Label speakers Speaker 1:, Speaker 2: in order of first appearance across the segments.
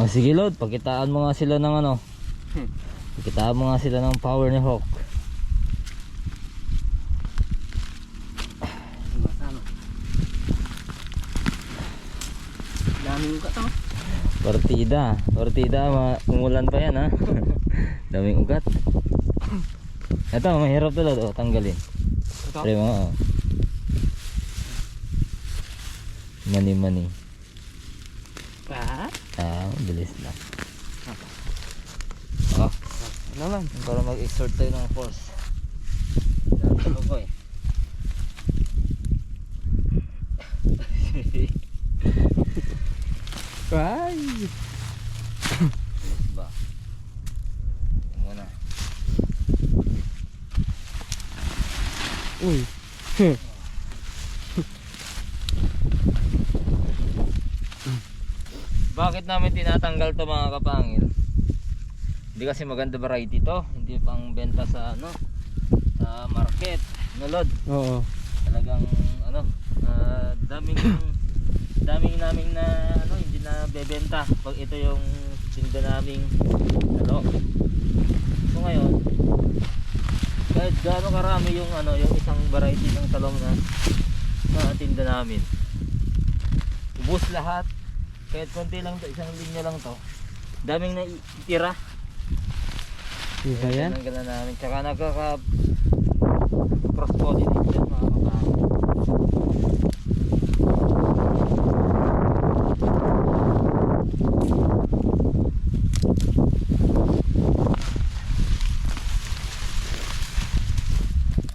Speaker 1: Oh, sige Lord, pakitaan mo nga sila ng ano.
Speaker 2: Hmm.
Speaker 1: Pakitaan mo nga sila ng power ni Hawk.
Speaker 2: Daming ugat oh.
Speaker 1: Partida. Partida, umulan pa yan ha. Daming ugat. Ito, mahirap to Lord. Oh, tanggalin.
Speaker 2: Ito.
Speaker 1: Pre mo, oh. Mani mani.
Speaker 2: Pa?
Speaker 1: Ah, bilis lang. Oh,
Speaker 2: Naman.
Speaker 1: para mag-exert tayo ng force. Dito ko eh.
Speaker 2: Ay.
Speaker 1: Ba. Muna.
Speaker 2: Uy.
Speaker 1: Bakit namin tinatanggal to mga kapangil? Hindi kasi maganda variety to. Hindi pang benta sa ano sa market. Nalod.
Speaker 2: Oo.
Speaker 1: Talagang ano ah, daming daming naming na ano hindi na bebenta pag ito yung tinda naming ano. So ngayon kahit gaano karami yung ano yung isang variety ng talong na na tinda namin. Ubus lahat. Kahit konti lang to, isang linya lang to. Daming na itira.
Speaker 2: Iba yan?
Speaker 1: Ang ganda namin. Tsaka nagkaka cross pollinate yan mga kapatid.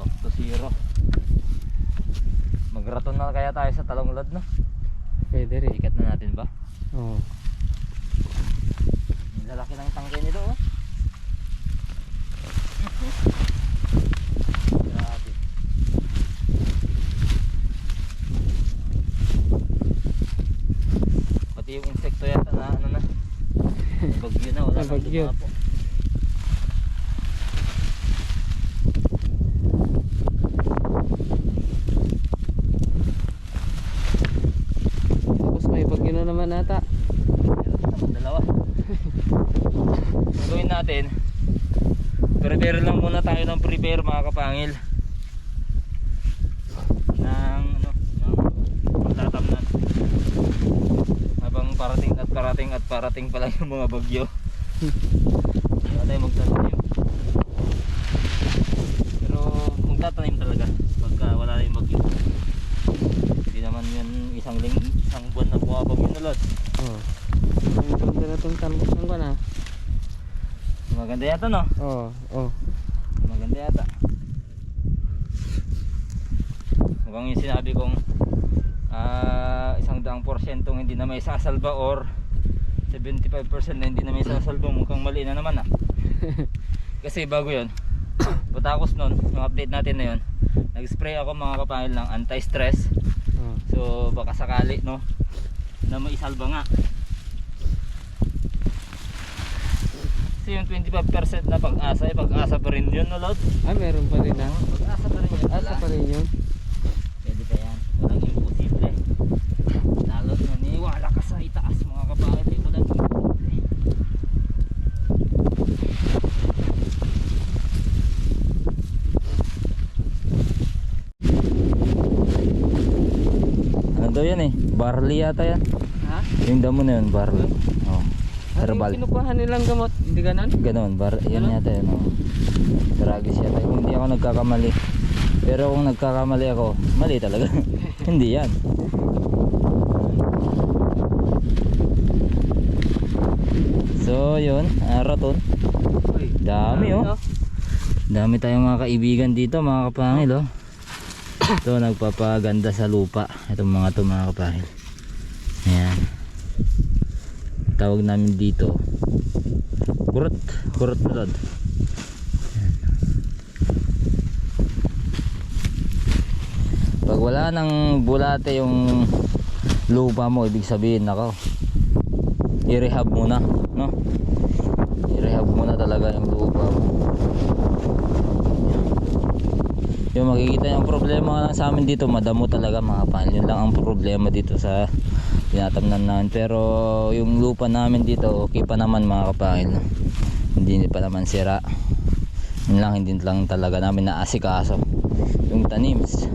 Speaker 1: Back to zero. Magraton na kaya tayo sa talong lod no?
Speaker 2: Pwede rin.
Speaker 1: Ikat na natin ba?
Speaker 2: Oo.
Speaker 1: Ang lalaki ng tangke nito oh. Grabe. Pati yung insekto yata na ano na. Na, wala nang
Speaker 2: bagyo.
Speaker 1: dumapo.
Speaker 2: Tapos may bagyo na naman ata.
Speaker 1: Meron dalawa. Gawin natin, prepare lang muna tayo ng prepare mga kapangil. Ng ano, ng pagtatamnan. Habang parating at parating at parating pa lang yung mga bagyo. Wala tayo magtatanim. Pero magtatanim talaga pagka wala na yung bagyo. Hindi naman yun isang ling isang buwan na bumabagyo na lot.
Speaker 2: Oo. Ang ganda na itong talbos ng kan ah.
Speaker 1: Maganda yata no?
Speaker 2: Oo. Oo.
Speaker 1: Maganda yata. Mukhang yung sinabi kong ah, isang daang porsyentong hindi na may sasalba or 75% na hindi na may sasalba mukhang mali na naman ah. Kasi bago yon Patakos nun, yung update natin na yun Nag-spray ako mga kapangil ng anti-stress
Speaker 2: Oo.
Speaker 1: So baka sakali no Na maisalba nga Kasi yung 25% na pag-asa eh, pag-asa pa rin yun no Lord
Speaker 2: Ah, meron pa rin ah.
Speaker 1: Pag-asa pa rin yun
Speaker 2: Asa pa rin yun.
Speaker 1: Pwede pa yan. Walang imposible. Lalo na niwala ka sa itaas mga kapatid. Eh, walang imposible. Ano daw yan eh? Barley yata yan.
Speaker 2: Ha?
Speaker 1: Yung damo na yun, barley. Oh.
Speaker 2: Ano
Speaker 1: Herbal.
Speaker 2: yung kinukuha nilang gamot? Hindi ganon?
Speaker 1: Ganon, bar, yan
Speaker 2: Ganon?
Speaker 1: yata yun. Oh. Dragis yata. Kung hindi ako nagkakamali. Pero kung nagkakamali ako, mali talaga. hindi yan. So, yun. Araton.
Speaker 2: Uy.
Speaker 1: Dami oh. Dami tayong mga kaibigan dito mga kapangil oh. Ito nagpapaganda sa lupa. Itong mga to mga kapangil. Ayan. Tawag namin dito. Kurot. Kurot lod. Ayan. Pag wala nang bulate yung lupa mo, ibig sabihin nako. I-rehab muna, no? I-rehab muna talaga yung lupa mo. Yung makikita yung problema lang sa amin dito, madamo talaga mga pan. Yun lang ang problema dito sa tinatamnan namin. Pero yung lupa namin dito okay pa naman mga kapangil. No? hindi pa naman sira. Yun lang hindi lang talaga namin naasikaso. Yung tanims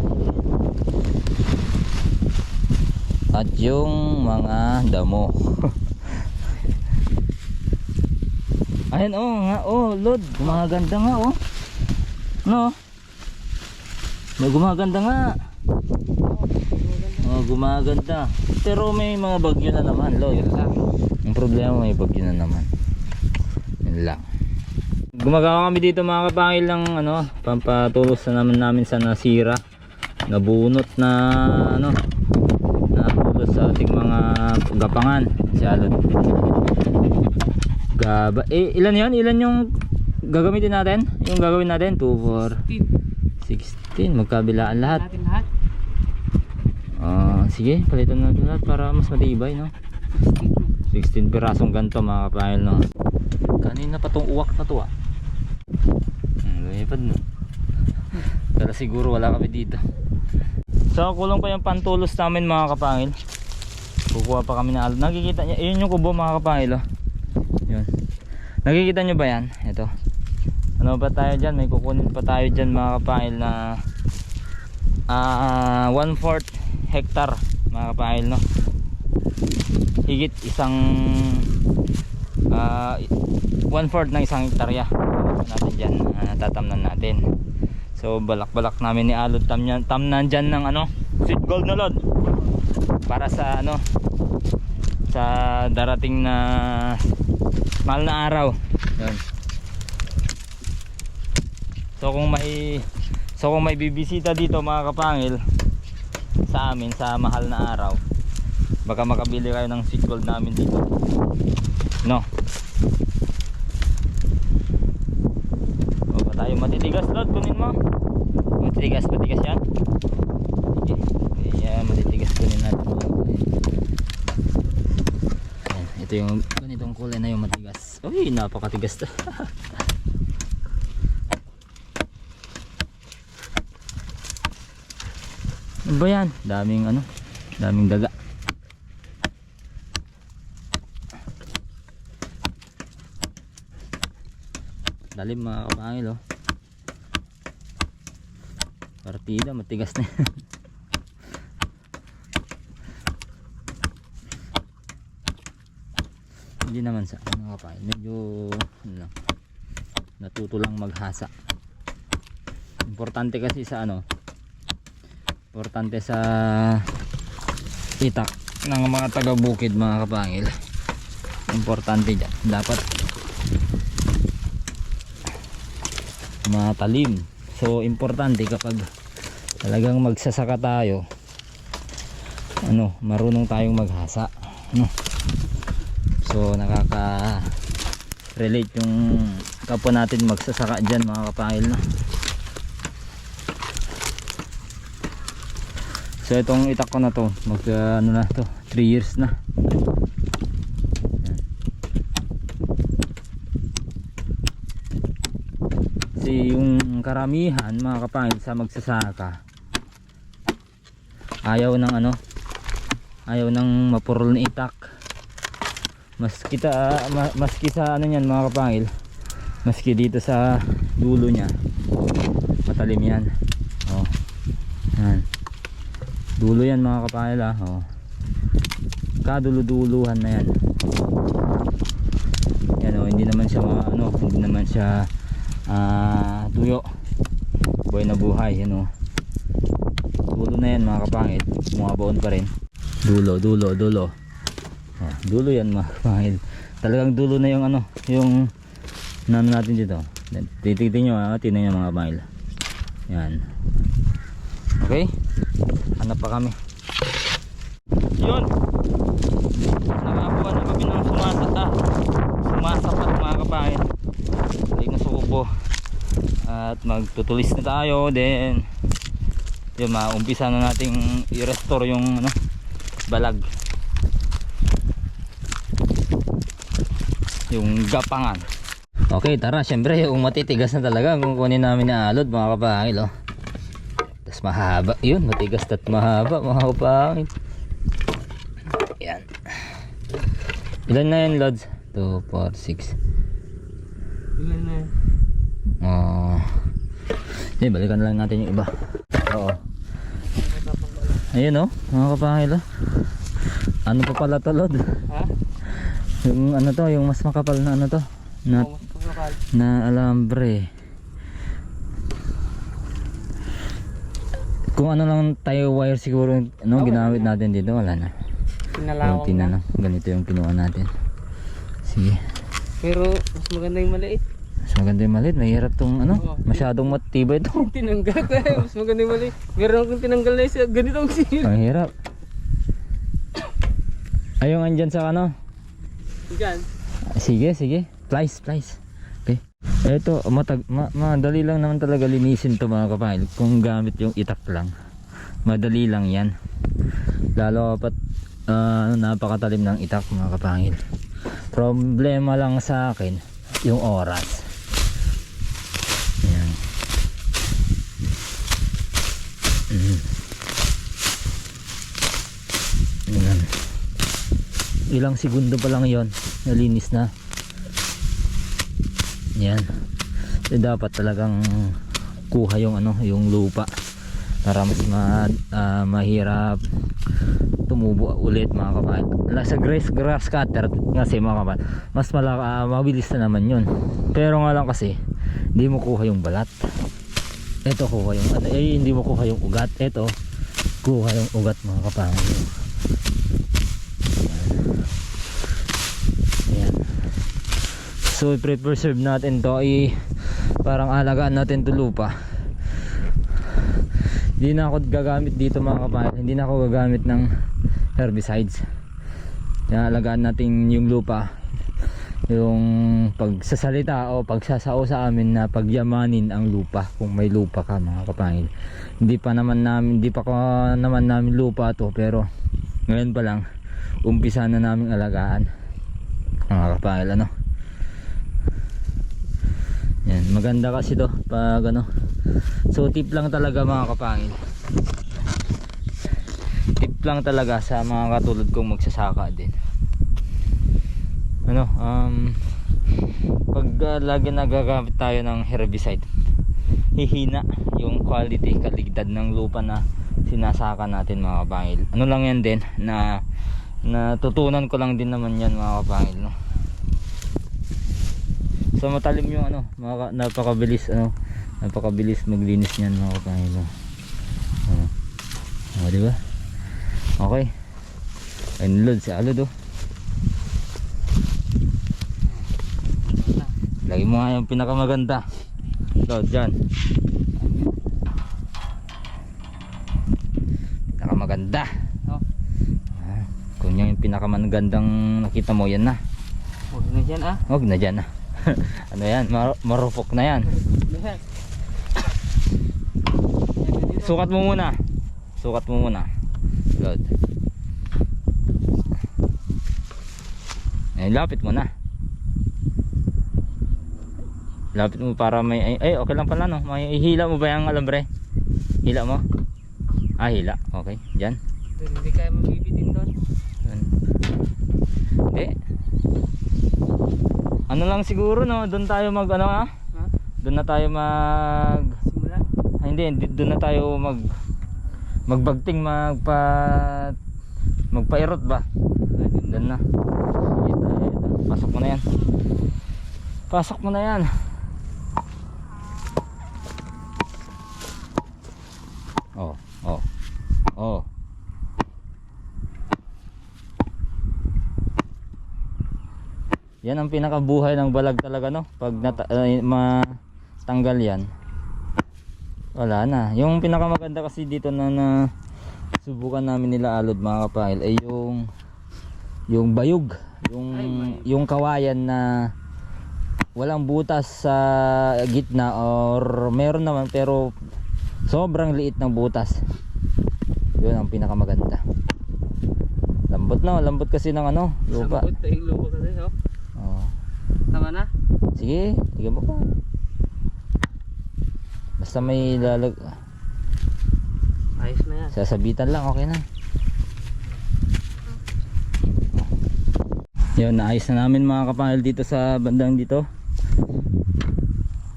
Speaker 1: at yung mga damo. Ayun oh nga oh lord. Gumaganda nga oh. No may gumaganda nga oh gumaganda. Pero may mga bagyo na naman lord ang problema may bagyo na naman. Yun lang. Gumagawa kami dito mga kapangil ng ano pampatulos na naman namin sa nasira. Nabunot na ano natulos sa ating mga gapangan. Si Alod Gaba. Eh ilan yan ilan yung gagamitin natin? Yung gagawin natin? 2 4 16 magkabilaan lahat. Ah, sige palitan natin lahat para mas matibay no? 16 pirasong ganito mga kapahil no? Kanina pa tong uwak na to ah. Hmm, lumipad no pero siguro wala kami dito. So kulang pa yung pantulos namin mga kapangil. Kukuha pa kami na alod nakikita niya yun yung kubo mga kapangil oh. yun. Nakikita nyo ba yan? Ito. Ano ba tayo dyan? May kukunin pa tayo dyan mga kapangil na ah 1 4 hectare mga kapangil no? Higit isang ah 1 4 ng isang hektarya. Natin dyan ah, tatamnan natin. So balak balak namin ni Alod tamnan, tamnan dyan ng ano sweet gold na lod. Para sa ano sa darating na mahal na araw. Yun so kung may so kung may bibisita dito mga kapangil sa amin sa mahal na araw. Baka makabili kayo ng sweet gold namin dito. No? O ba tayo matitigas lord. Kunin mo. Matitigas matitigas yan. Sige yeah, matitigas. Kunin natin. Ayan, ito yung ganitong kulay na yung matigas. Uy napakatigas to ano ba yan daming ano daming daga Dalim mga kapangil oh. Partida matigas na. Hindi naman sa ano kapangil. Medyo ano. Natuto lang maghasa. Importante kasi sa ano. Importante sa itak ng mga taga bukid mga kapangil. Importante dyan. Dapat matalim so importante kapag talagang magsasaka tayo ano marunong tayong maghasa no? so nakaka relate yung kapwa natin magsasaka dyan mga kapahil no? So itong itak ko na to mag uh, ano na to 3 years na. Kasi yung karamihan mga kapangil sa magsasaka ayaw ng ano ayaw ng mapurol na itak. Mas kita ma, maski sa ano niyan mga kapangil maski dito sa dulo niya matalim yan dulo yan mga kapangil ah oh. Kaduluduluhan na yan. Yan oh hindi naman siya ma- ano hindi naman siya ah tuyo. Buhay na buhay yan o dulo na yan mga kapangil bumabaon pa rin. Dulo dulo dulo. Oh, dulo yan mga kapangil talagang dulo na yung ano yung nano natin dito. Titignan nyo ha? Tinan nyo mga kapangil yan. Okay hanap pa kami. Yun. Nakakuha na kami ng sumasata sumasapat mga kapangil balik na sa kubo at magtutulis na tayo then yun maumpisa na nating i-restore yung ano, balag. Yung gapangan. Okay tara. Syempre yung matitigas na talaga kung kunin namin na alod mga kapangil oh. Mahaba yun matigas at mahaba mga kapangil yan Ilan na yan, Lods? 2, 4, 6.
Speaker 2: Ilan na yan?
Speaker 1: Oh. Hindi, balikan lang natin yung iba. Oo. Ayun oh, mga kapahil oh. Ano pa pala to, Lod?
Speaker 2: Ha?
Speaker 1: Yung ano to, yung mas makapal na ano to. Na,
Speaker 2: pagkakal.
Speaker 1: na alambre. Kung ano lang tayo wire siguro ano, ginamit natin dito, wala na.
Speaker 2: Pinalawang na.
Speaker 1: na. Ganito yung kinuha natin. Sige.
Speaker 2: Pero mas maganda yung maliit.
Speaker 1: Mas maganda yung maliit. Mahirap tong ano.
Speaker 2: Oo.
Speaker 1: Masyadong matibay to.
Speaker 2: Tinanggal ko eh. Mas maganda yung maliit. Meron akong tinanggal na isa. Ganito ang sila.
Speaker 1: Ang hirap. Ayong andyan sa ano.
Speaker 2: Diyan.
Speaker 1: Sige, sige. Plies, plies. Ito, matag, ma, madali lang naman talaga linisin to mga kapahil. Kung gamit yung itak lang. Madali lang yan. Lalo kapat uh, napakatalim ng itak mga kapahil. Problema lang sa akin, yung oras. Yan. Mm. Yan. Ilang segundo pa lang yon nalinis na. Yan. Eh, dapat talagang kuha yung ano, yung lupa para mas ma, ah, mahirap tumubo ulit mga kapatid. Sa grass grass cutter kasi mga kapatid, mas malaka, ah, mabilis na naman yun. Pero nga lang kasi, hindi mo kuha yung balat. Ito kuha yung, ano, eh, hindi mo kuha yung ugat. Ito, kuha yung ugat mga kapatid. Ayan. So, i-preserve natin to ay parang alagaan natin to lupa. Hindi na ako gagamit dito mga kapatid. Hindi na ako gagamit ng herbicides. Kaya alagaan natin yung lupa. Yung pagsasalita o pagsasao sa amin na pagyamanin ang lupa kung may lupa ka mga kapatid. Hindi pa naman namin, hindi pa ko naman namin lupa to pero ngayon pa lang umpisa na namin alagaan mga kapahil ano yan maganda kasi to pag ano. So tip lang talaga mga kapahil tip lang talaga sa mga katulad kong magsasaka din. Ano um pag uh, lagi nagagamit tayo ng herbicide hihina yung quality kaligdad ng lupa na sinasaka natin mga kapangil ano lang yan din na natutunan ko lang din naman yan mga kapangil no? So matalim yung ano mga, napakabilis ano napakabilis maglinis niyan mga kapangil no? oh. oh, di ba okay ayun load si alod oh lagi mo nga yung pinakamaganda load dyan pinakamaganda
Speaker 2: Oh.
Speaker 1: Ah, kung yung pinakamagandang nakita mo yan na
Speaker 2: Huwag na dyan ah.
Speaker 1: huwag na dyan na ano yan? Mar marupok na yan. Sukat mo muna. Sukat mo muna. Load eh lapit mo na. Lapit mo para may ay, ay okay lang pala no? May hila mo ba yung alambre? Hila mo? Ah hila. Okay dyan.
Speaker 2: Hindi kaya mabibitin doon.
Speaker 1: Yun. Hindi. Ano lang siguro no, doon tayo mag ano ah?
Speaker 2: Ha?
Speaker 1: Doon na tayo mag
Speaker 2: Simula.
Speaker 1: ah, hindi, doon na tayo mag magbagting magpa magpairot ba? Doon na. Pasok mo na yan. Pasok mo na yan. Oh, oh. Oh. Yan ang pinakabuhay ng balag talaga no. Pag nata- ay, matanggal yan. Wala na. Yung pinakamaganda kasi dito na na subukan namin nila alod mga kapahil ay yung yung bayog, yung
Speaker 2: Ay, bayog.
Speaker 1: yung kawayan na walang butas sa gitna or meron naman pero sobrang liit ng butas. Yun ang pinakamaganda. Lambot na, lambot kasi ng ano, lupa.
Speaker 2: Sabot, yung lupa kasi.
Speaker 1: Oh.
Speaker 2: Tama na?
Speaker 1: Sige, sige mo pa. Basta may lalag
Speaker 2: Ayos na yan.
Speaker 1: sasabitan lang okay na. Yun, naayos na namin mga kapangil dito sa bandang dito.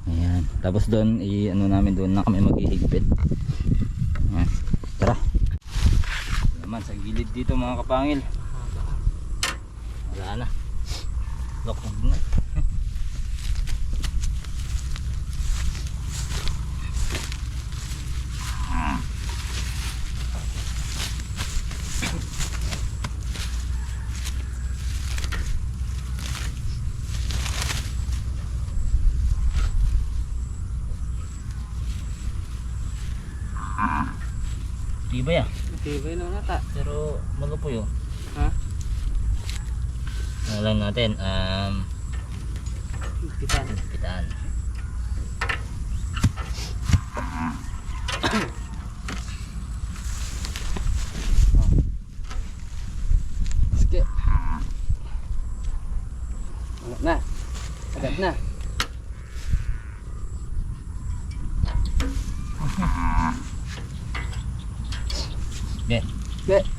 Speaker 1: Ayan. Tapos doon, i ano namin doon na kami maghihigpit. Ayan. Tara. Naman sa gilid dito mga kapangil. Wala na. Lokog na. Tibay ah.
Speaker 2: Tibay na nata.
Speaker 1: Pero magapoy oh.
Speaker 2: Ha?
Speaker 1: Ano lang natin, um,
Speaker 2: Kita.
Speaker 1: pitaan.
Speaker 2: Sige. Agad na. Agad na.
Speaker 1: Okay.
Speaker 2: Be.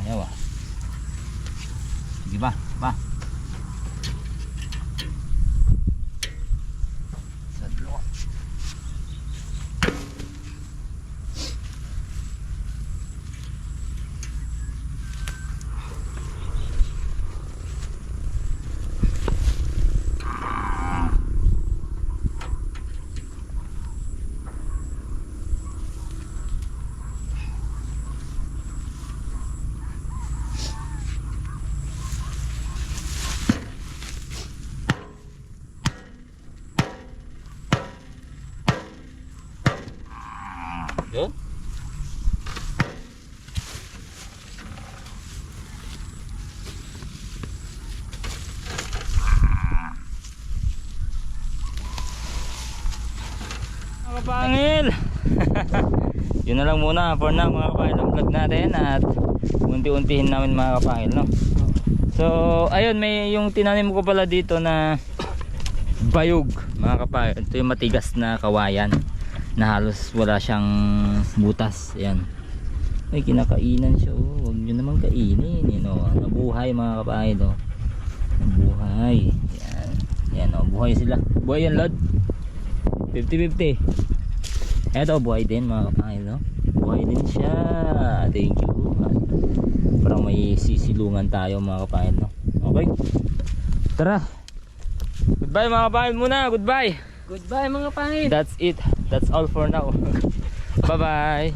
Speaker 1: Ayaw ah. Sige ba? Ba? Sadlo. Yun. Mga kapangil! Yun na lang muna for now mga kapangil ang vlog natin at unti-untihin namin mga kapangil no. So ayun may yung tinanim ko pala dito na bayog mga kapangil. Ito yung matigas na kawayan na halos wala siyang butas. Ayan. Ay kinakainan siya oh. Huwag nyo naman kainin. You know. Nabuhay mga kapangil oh. Nabuhay. Ayan. Ayan oh. Buhay sila. Buhay yan lad. 50-50. Eto, buhay din mga kapangil, no? Buhay din siya. Thank you. Parang may sisilungan tayo mga kapangil, no? Okay. Tara. Goodbye mga kapangil muna. Goodbye.
Speaker 2: Goodbye mga pangit.
Speaker 1: That's it. That's all for now. Bye-bye.